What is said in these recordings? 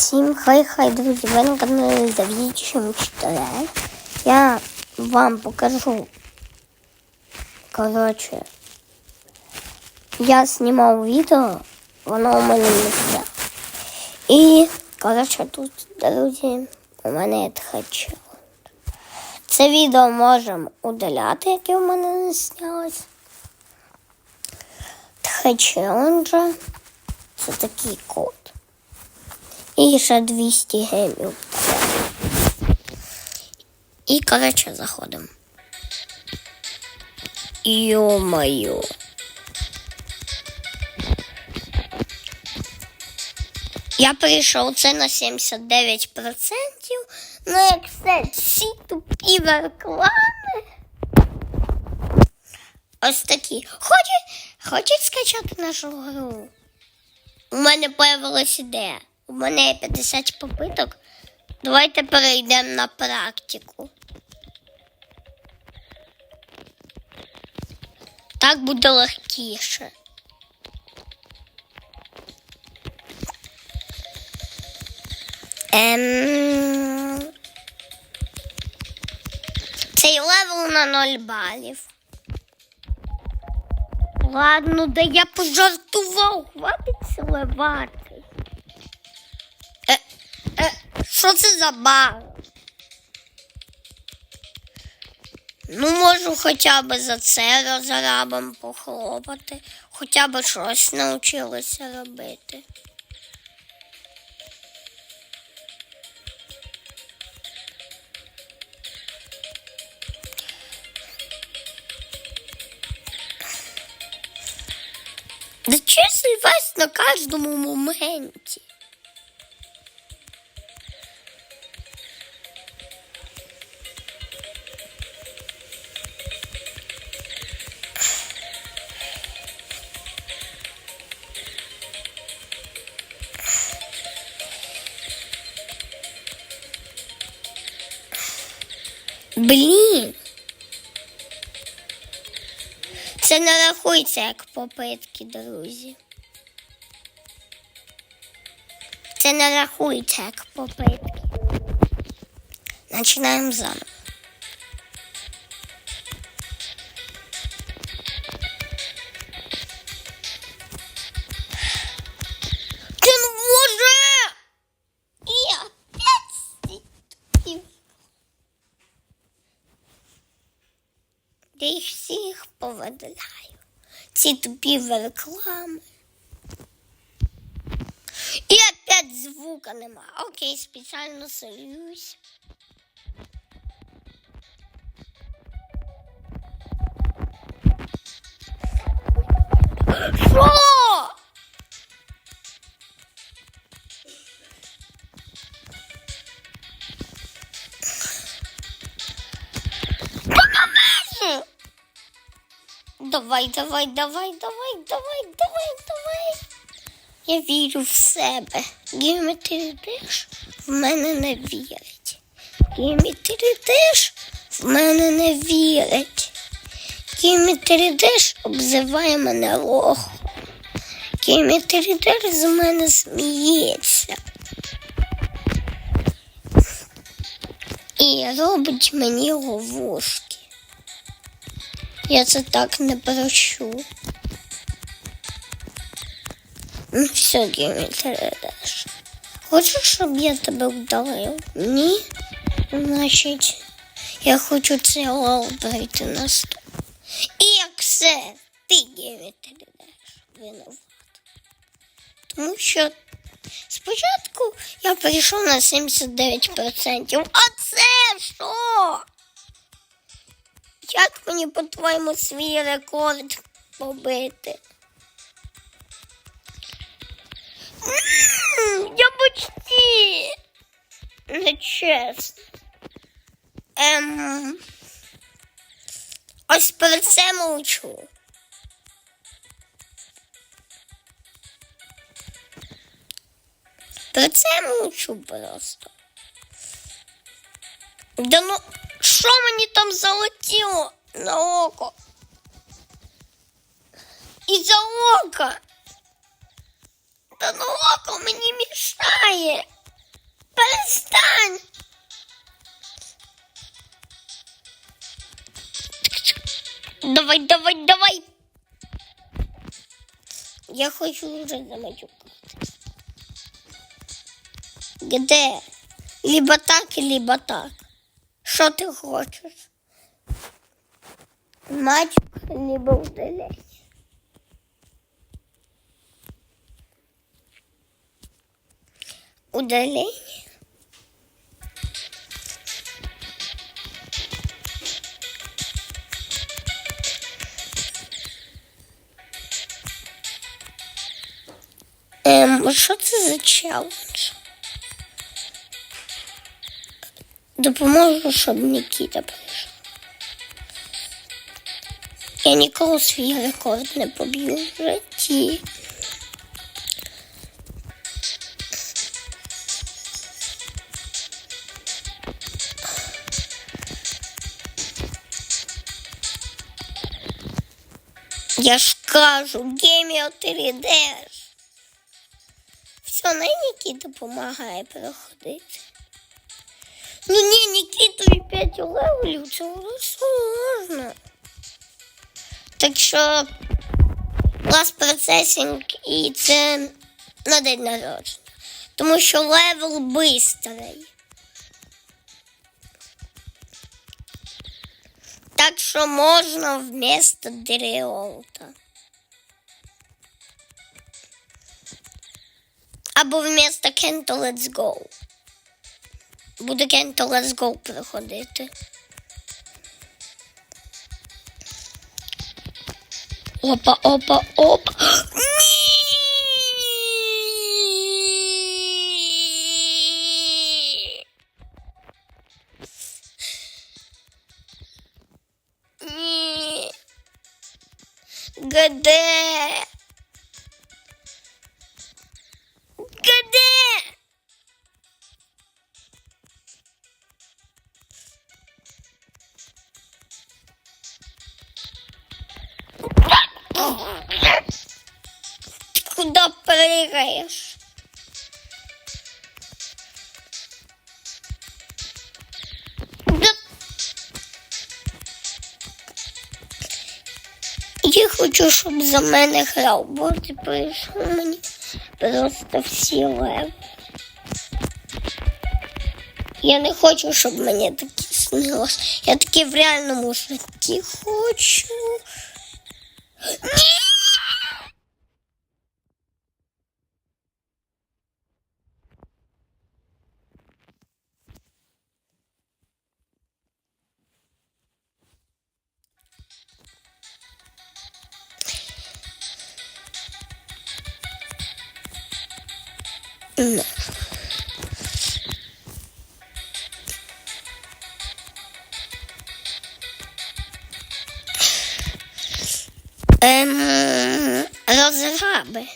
Всім хай-хай, друзі, ви на каналі Завічим 4. Я вам покажу. Коротше, я знімав відео, воно у мене не все. І, коротше, тут, друзі, у мене тхачо. Це відео можемо удаляти, яке у мене не знялось. Тхачеленджа. Це такий код. І ще 200 гемів. І, коротше, заходимо. Йо-моє. Я прийшов це на 79%. Ну, як все, ці тупі реклами. Ось такі. Хочуть, хочуть скачати нашу гру? У мене появилась ідея. У мене є 50 попиток. Давайте перейдемо на практику. Так буде легкіше. Ем... Цей левел на 0 балів. Ладно, да я пожартував, хватить сливати. Що це за баг? Ну, можу хоча б за це розрабом похлопати, хоча б щось навчилися робити. Да чесно вас на кожному моменті. Блін. Це не рахується як попитки, друзі. Це не рахується як попитки. Починаємо заново. Всіх. Ці тупі реклами. І опять звука нема. Окей, спеціально сорюсь. Що? Давай, давай, давай, давай, давай, давай, давай. Я вірю в себе. Геометрі теж в мене не вірить. Геометрі теж в мене не вірить. Геометрі теж обзиває мене лохом. Геометрі теж з мене сміється. І робить мені ловушки. Я це так не прощу. Ну все, Геометрі теж. Хочеш, щоб я тебе вдалив? Ні? Значить, я хочу цей лол на стоп. І як все, ти Геометрі теж винуват. Тому що спочатку я прийшов на 79%. А це що? Як мені, по-твоєму, свій рекорд побити? Я почти нечесно. Ем... Ось про це мовчу. Про це мовчу просто. Да ну, що мені там залетіло на око? Із-за ока. Та ну око мені мішає. перестань! Давай, давай, давай! Я хочу уже замочукать. Где? Либо так, либо так. Що ти хочеш? Мачук, либо удалення. Удаление? Ем, що це за челендж? Допоможу, щоб Нікіта прийшов. Я ніколи свій рекорд не поб'ю в житті. Я ж кажу, Геміо 3D. Все, на Нікіта допомагає переходити. Ні, Нікітові 5 левелів, це сложно. Так що last процесінг і це на день народження. Тому що левел бистрий. Так що можна вместо Деріолта. Або вместо Кенто Let's Go. Буду Кенто Let's Go приходити. Опа, опа, опа. Ні! Ні. Где? Куда прыгаешь? Я хочу, щоб за мене грав, бо ти прийшов мені просто всі леви. Я не хочу, щоб мені таке снилось. Я таке в реальному житті хочу. Ні! Ну. Ем, розраби.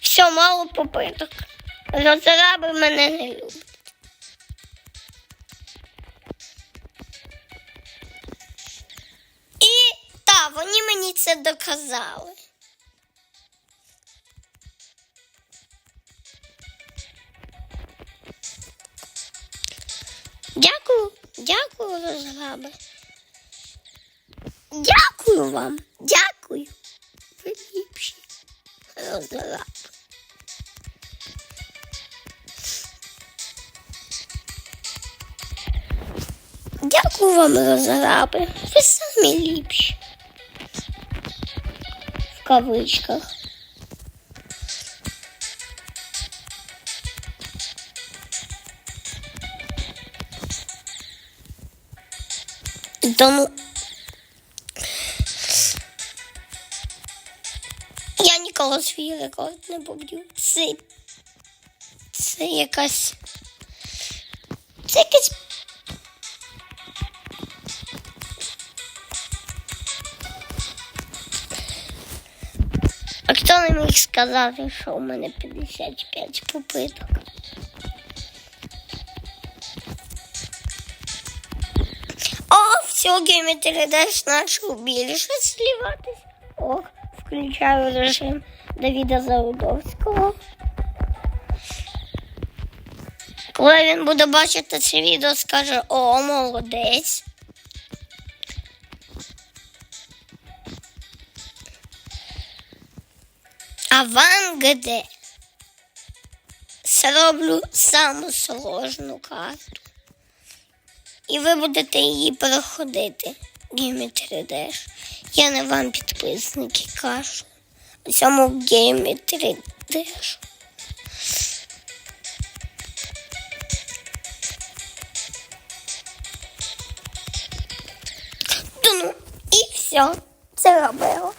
Все, мало попиток. Розраби мене не люблять. І так, вони мені це доказали. Дякую, дякую, розраби. Дякую вам, дякую. Ви ліпші розраби. Дякую вам, розраби. Ви самі ліпші. В кавичках. Тому я ніколи свій рекорд не поб'ю. Це, це якась. Це якась. А хто не міг сказати, що у мене 55 попиток? О, все, геометридаш начал більше сливатись. Ох, включаю режим Давіда Заудовського. Коли він буде бачити це відео, скаже, о, молодець. А вам где? Зроблю саму сложну карту. І ви будете її проходити. Геймі 3D. Я не вам підписники кажу. У цьому геймі 3D. Ну, і все. Це робила.